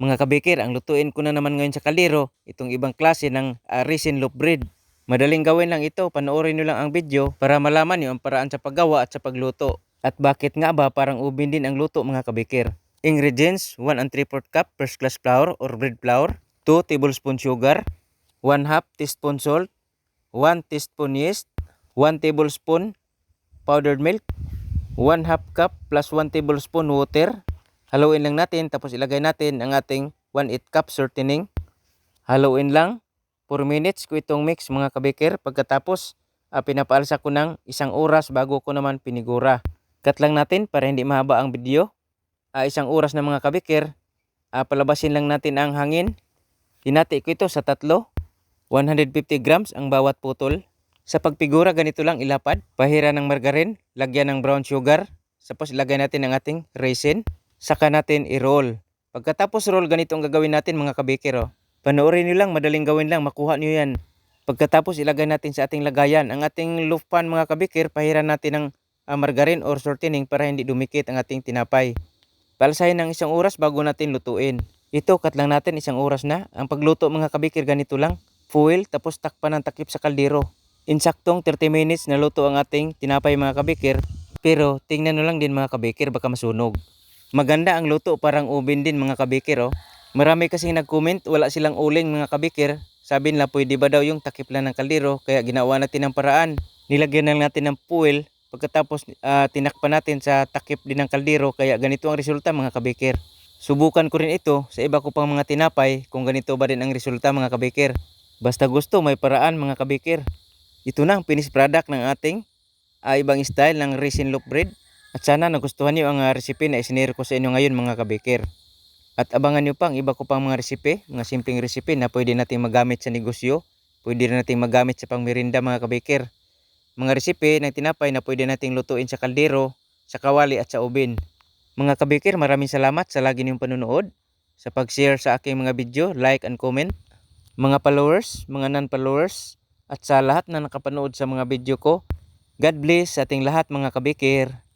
Mga kabikir, ang lutuin ko na naman ngayon sa kaliro, itong ibang klase ng uh, resin loaf bread. Madaling gawin lang ito, panoorin nyo lang ang video para malaman nyo ang paraan sa paggawa at sa pagluto. At bakit nga ba parang ubin din ang luto mga kabikir? Ingredients, 1 and 3 4 cup first class flour or bread flour, 2 tablespoon sugar, 1 half teaspoon salt, 1 teaspoon yeast, 1 tablespoon powdered milk, 1 half cup plus 1 tablespoon water. Haluin lang natin tapos ilagay natin ang ating 1/8 cup shortening. Haluin lang 4 minutes ko itong mix mga kabikir. Pagkatapos uh, pinapaalsa ko ng isang oras bago ko naman pinigura. Cut lang natin para hindi mahaba ang video. Uh, isang oras na mga kabikir. Uh, palabasin lang natin ang hangin. Hinati ko ito sa tatlo. 150 grams ang bawat putol. Sa pagpigura ganito lang ilapad. Pahira ng margarin, lagyan ng brown sugar. Tapos ilagay natin ang ating raisin. Saka natin i-roll. Pagkatapos roll ganito ang gagawin natin mga kabikir. Oh. Panoorin nyo lang, madaling gawin lang, makuha nyo yan. Pagkatapos ilagay natin sa ating lagayan. Ang ating loaf pan mga kabikir, pahiran natin ng uh, margarine or shortening para hindi dumikit ang ating tinapay. Palsahin ng isang oras bago natin lutuin. Ito, cut lang natin isang oras na. Ang pagluto mga kabikir, ganito lang. Fuel, tapos takpan ng takip sa kaldero. Insaktong 30 minutes na luto ang ating tinapay mga kabikir. Pero tingnan nyo lang din mga kabikir, baka masunog. Maganda ang luto, parang ubin din mga kabikir. Oh. Marami kasing nag-comment, wala silang uling mga kabikir. Sabi nila pwede ba daw yung takip lang ng kaldero, kaya ginawa natin ng paraan. Nilagyan lang natin ng fuel, pagkatapos uh, tinakpan natin sa takip din ng kaldero, kaya ganito ang resulta mga kabikir. Subukan ko rin ito sa iba ko pang mga tinapay kung ganito ba din ang resulta mga kabikir. Basta gusto may paraan mga kabikir. Ito na ang finished product ng ating uh, ibang style ng resin loaf bread. At sana nagustuhan niyo ang uh, recipe na isinare ko sa inyo ngayon mga kabikir. At abangan niyo pa ang iba ko pang mga recipe, mga simpleng recipe na pwede nating magamit sa negosyo, pwede rin nating magamit sa pangmerinda mga kabikir. Mga recipe ng tinapay na pwede nating lutuin sa kaldero, sa kawali at sa ubin. Mga kabikir, maraming salamat sa lagi niyong panunood, sa pag-share sa aking mga video, like and comment. Mga followers, mga non-followers, at sa lahat na nakapanood sa mga video ko, God bless sa ating lahat mga kabikir.